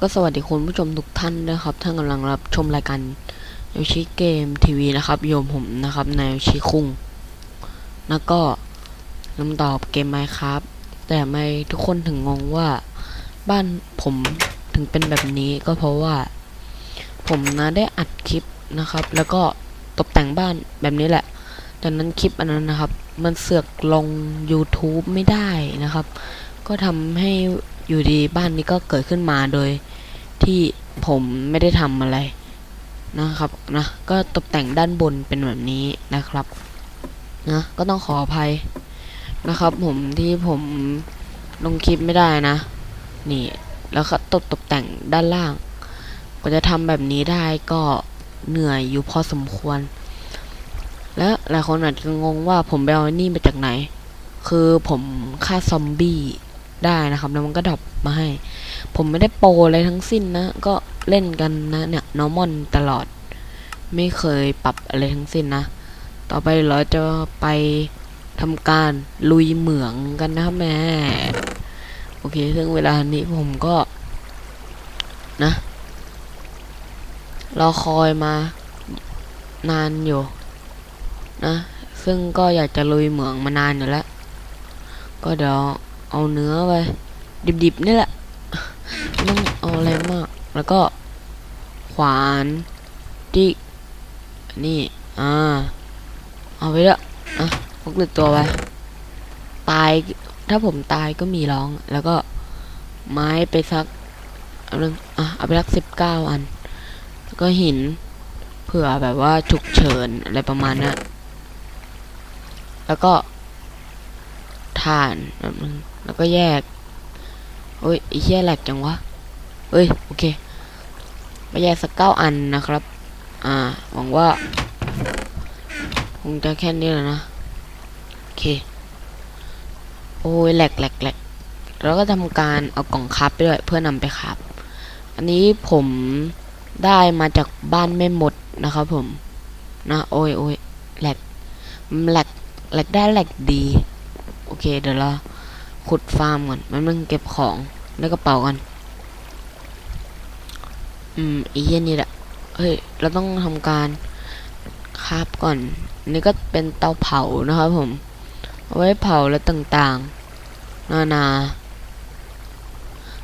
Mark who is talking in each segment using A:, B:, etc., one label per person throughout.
A: ก็สวัสดีคุณผู้ชมทุกท่านด้วยครับท่านกำลังรับชมรายการโยชิเกมทีวีนะครับ โยมผมนะครับนายโยชิคุงแล้วก็นำตอบเกมไมครับ แต่ไม่ทุกคนถึงงงว่าบ้านผมถึงเป็นแบบนี้ก็เพราะว่า ผมนะได้อัดคลิปนะครับ แล้วก็ตกแต่งบ้านแบบนี้แหละดังนั้นคลิปอันนั้นนะครับ มันเสือกลง YouTube ไม่ได้นะครับ ก็ทำให้ อยู่ดีบ้านนี้ก็เกิดขึ้นมาโดยที่ผมไม่ได้ทำอะไรนะครับนะก็ตกแต่งด้านบนเป็นแบบนี้นะครับนะก็ต้องขออภัยนะครับ ผมที่ผมลงคลิปไม่ได้นะ นี่แล้วก็ตกตกแต่งด้านล่างก็จะทำแบบนี้ได้ก็เหนื่อยอยู่พอสมควร และหลายคนอาจจะงงว่าผมไปเอานี่มาจากไหน คือผมฆ่าซอมบี้ ได้นะครับ แล้วมันก็ดรอปมาให้ ผมไม่ได้โปรอะไรทั้งสิ้นนะ ก็เล่นกันนะเนี่ยนอร์มอนตลอด ไม่เคยปรับอะไรทั้งสิ้นนะ ต่อไปเราจะไปทำการลุยเหมืองกันนะครับแม่โอเค ซึ่งเวลานี้ผมก็นะรอคอยมานานอยู่นะ ซึ่งก็อยากจะลุยเหมืองมานานอยู่แล้ว ก็เดี๋ยว เอาเนื้อไปดิบๆนี่แหละไม่ต้องเอาอะไรมาก แล้วก็ขวานจิกนี่ อ่า เอาไว้ละอะพกติดตัวไปตายถ้าผมตายก็มีร้อง แล้วก็ไม้ไปสักเอาเรื่องอะเอาไปสักสิบเก้าอัน แล้วก็หินเผื่อแบบว่าฉุกเฉินอะไรประมาณนั้นแล้วก็ถ่านแบบนึง แล้วก็แยกโอ้ยไอ้เหี้ยแหลกจังวะเอ้ยโอเคไปแยกสักเก้าอันนะครับ อ่าหวังว่าคงจะแค่นี้แหละนะโอเคโอ้ยแหลกแหลกแหลกแล้วก็ทำการเอากล่องคับไปด้วยเพื่อนำไปคับ อันนี้ผมได้มาจากบ้านไม่หมดนะครับผม นะโอ้ยโอ้ยแหลกแหลกแหลกได้แหลกดี โอเคเดี๋ยวเรา ขุดฟาร์มก่อน มันมึงเก็บของในกระเป๋ากันอืมไอีเหี้ยนี่แหละ เฮ้ย เราต้องทำการคาบก่อนนนี้ก็เป็นเตาเผานะครับผม เอาไว้เผาแล้วต่างๆ นานา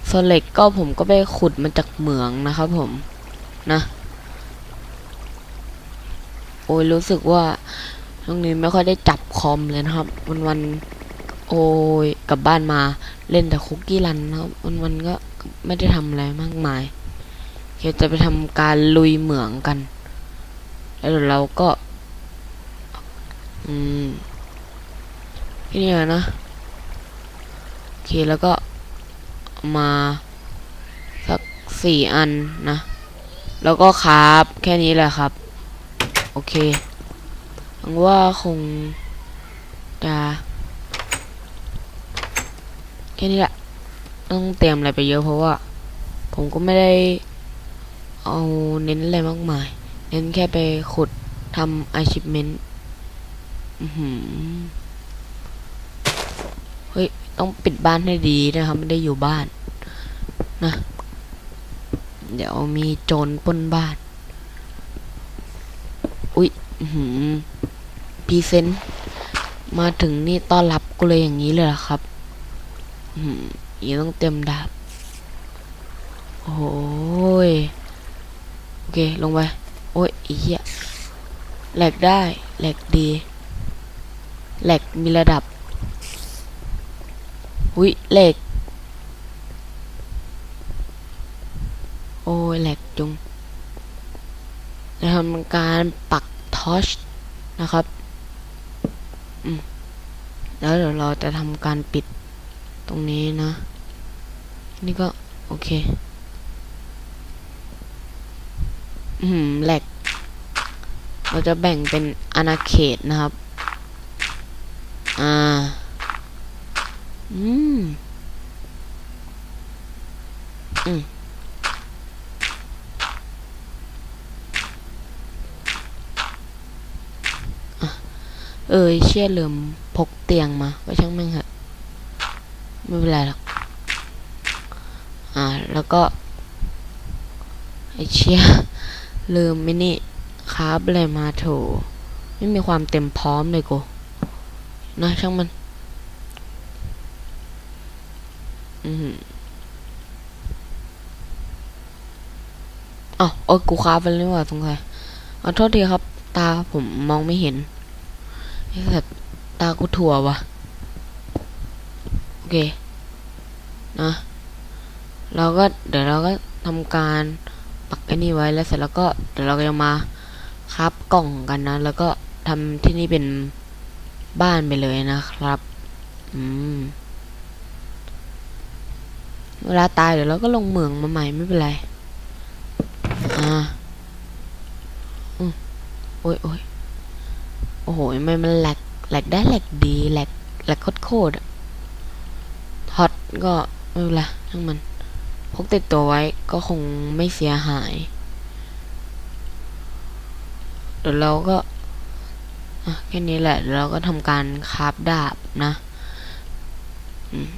A: โซเล็กก็ผมก็ไปขุดมาจากเหมืองนะครับผม นะ โอ้ยรู้สึกว่าช่วงนี้ไม่ค่อยได้จับคอมเลยนะครับ วันวัน โอ้ยกลับบ้านมาเล่นแต่คุกกี้รันนะครับวันวันก็ไม่ได้ทำอะไรมากมายเดี๋ยวจะไปทำการลุยเหมืองกัน แล้วเดี๋ยวเราก็ อืมที่นี่นะโอเคแล้วก็มาสักสี่อันนะ แล้วก็ครับแค่นี้แหละครับ โอเคหวังว่าคงจะ ค่นี้แหละต้องเตรียมอะไรไปเยอะเพราะว่า ผมก็ไม่ได้เอาเน้นอะไรมากมาย เน้นแค่ไปขุดทำ achievement เฮ้ย ต้องปิดบ้านให้ดีนะครับ ไม่ได้อยู่บ้าน นะ เดี๋ยวมีโจรปล้นบ้าน อุ๊ยหือพรีเซนมาถึงนี่ต้อนรับกูเลยอย่างนี้เลยเหรอครับ ยังต้องเต็มดาบ โอ้ย โอเค ลงไป โอ้ยอ้เหี้ยแหลกได้ แหลกดี แหลกมีระดับ อุ้ยเหล็กโอ้ยแหลกจุงจะทำการปักทอชนะครับ อืม แล้วเดี๋ยวเราจะทำการปิด รงนี้นะ นี่ก็ โอเค อืมแหลก เราจะแบ่งเป็นอาณาเขตนะครับ อ่า อืม อืมเอยเชี่ยลืมพกเตียงมาไว้ช่างแม่งเหอะ ไม่เป็นไรหรอก อ่า แล้วก็ ไอเชียลืมไม่นี่คาบอะไรมาโถ ไม่มีความเต็มพร้อมเลยกูนะช่างมัน อืมอหืออ้าวโอ้กูคาบไปเลยว่ะสงสัยขอโทษทีครับ ตาผมมองไม่เห็นไอ้สัตตากูถั่ววะโอเค นะ เราก็เดี๋ยวเราก็ทำการปักไอ้นี่ไว้แล้วเสร็จแล้วก็เดี๋ยวเราก็จะมาคับกล่องกันนะ แล้วก็ทำที่นี่เป็นบ้านไปเลยนะครับ อืม เวลาตายเดี๋ยวเราก็ลงเหมืองมาใหม่ไม่เป็นไร อ่าอืมโอ้ยโอ้ยโอ้โหไม่มันแหลกแหลกได้แหลกดีแหลกแหลกโคตรๆอะฮอตก็ เป็นไรทั้งมัน พกติดตัวไว้ก็คงไม่เสียหาย เดี๋ยวเราก็แค่นี้แหละเดี๋ยวเราก็ทำการคาฟดาบนะ อืม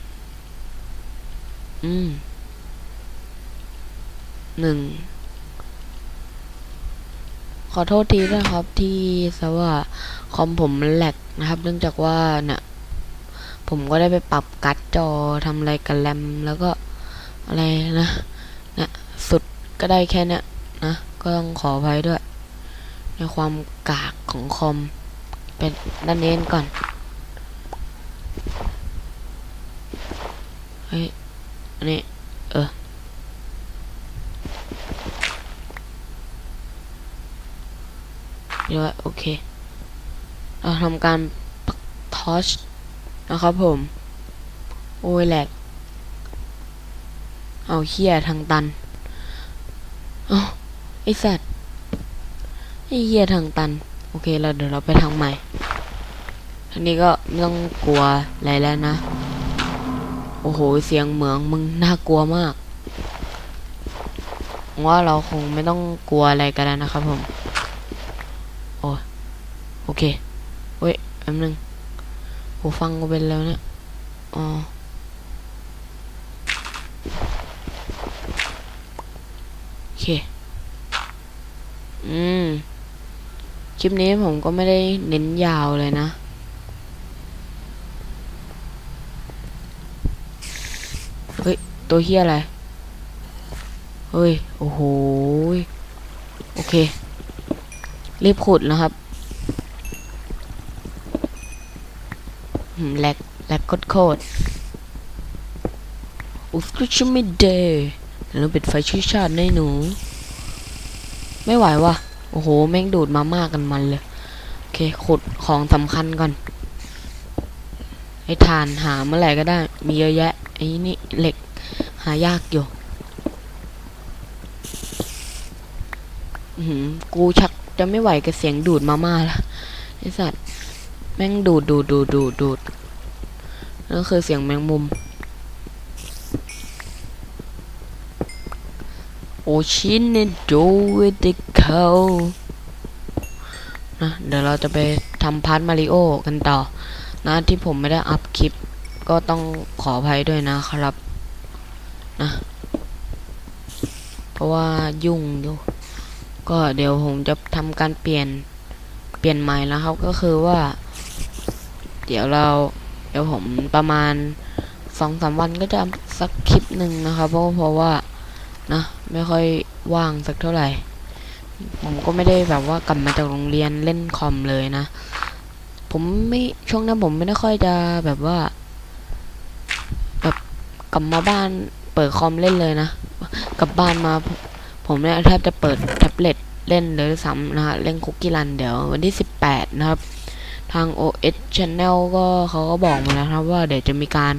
A: อืม หนึ่ง ขอโทษทีด้วยครับที่ซะว่าคอมผมมันแหลกนะครับ เนื่องจากว่าเนี่ย ผมก็ได้ไปปรับการ์ดจอทำอะไรกับแรมแล้วก็อะไรนะเนี่ยสุดก็ได้แค่นี้นะก็ต้องขออภัยด้วย ในความกากของคอม เป็นด้านเน้นก่อนเฮ้ยอันนี้เออเดี๋ยวโอเค เราทำการปักทอช นะครับผม โอ้ยแหลก เอาเฮียทางตันเอาไอสัตว์ไอเฮียทางตัน โอเคเราเดี๋ยวเราไปทางใหม่ทีนี้ก็ไม่ต้องกลัวอะไรแล้วนะ โอ้โหเสียงเหมืองมึงน่ากลัวมาก ว่าเราคงไม่ต้องกลัวอะไรกันแล้วนะครับผม โอ้โอเคเว้ยแป๊บนึง หูฟังกูเป็นแล้วเนี่ย อ๋อ โอเค อืม คลิปนี้ผมก็ไม่ได้เน้นยาวเลยนะ เฮ้ย ตัวเฮียอะไร เฮ้ย โอ้โห โอเค รีบขุดนะครับหืม แหลกแหลกโคตรอุสกุชมิเดย์แล้วปิดไฟชี้ชาติในหนู ไม่ไหววะโอ้โห แม่งดูดมาม่ากันมันเลย โอเคขุดของสำคัญก่อน ไอ้ทานหาเมื่อไหร่ก็ได้ มีเยอะแยะ ไอ้นี่เหล็กหายากอยู่อือหือกูชักจะไม่ไหวกับเสียงดูดมาม่าละไอสัตว์ แม่งดูดดูดดูดดูดดูดนั่นคือเสียงแมงมุม โอชินโดวิดเขานะเดี๋ยวเราจะไปทำพาร์ทมาริโอกันต่อ นะที่ผมไม่ได้อัพคลิป ก็ต้องขออภัยด้วยนะครับนะเพราะว่ายุ่งอยู่ก็เดี๋ยวผมจะทำการเปลี่ยนเปลี่ยนใหม่แล้วครับก็คือว่า เดี๋ยวเรา เดี๋ยวผมประมาณสองสามวันก็จะสักคลิปหนึ่งนะครับ เพราะเพราะว่านะไม่ค่อยว่างสักเท่าไหร่ ผมก็ไม่ได้แบบว่ากลับมาจากโรงเรียนเล่นคอมเลยนะ ผมไม่ช่วงนั้นผมไม่ได้ค่อยจะแบบว่า แบบกลับมาบ้านเปิดคอมเล่นเลยนะกลับบ้านมา ผมเนี่ยแทบจะเปิดแท็บเล็ตเล่นเลยซ้ำนะฮะเล่นคุกกี้รันเดี๋ยววันที่18นะครับ ทาง OS Channel ก็เขาก็บอกมาแล้วครับว่าเดี๋ยวจะมีการ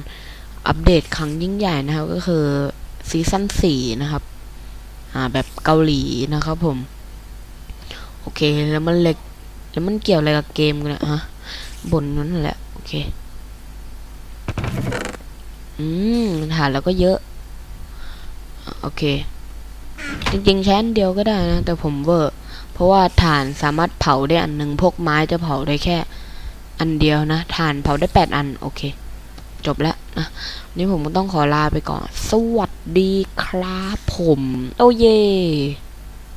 A: อัปเดตครั้งยิ่งใหญ่นะครับ ก็คือซีซั่น4นะครับ อ่าแบบเกาหลีนะครับผม โอเคแล้วมันเล็กแล้วมันเกี่ยวอะไรกับเกมกันนะฮะบนนั้นแหละ โอเค อืมฐานแล้วก็เยอะ โอเค จริงๆใช้อันเดียวก็ได้นะ แต่ผมเวอร์ เพราะว่าถ่านสามารถเผาได้อันหนึ่งพวกไม้จะเผาได้แค่ อันเดียวนะถ่านเผาได้แปดอัน โอเค จบแล้วนะนี่ผมก็ต้องขอลาไปก่อน สวัสดีครับผม โอเย่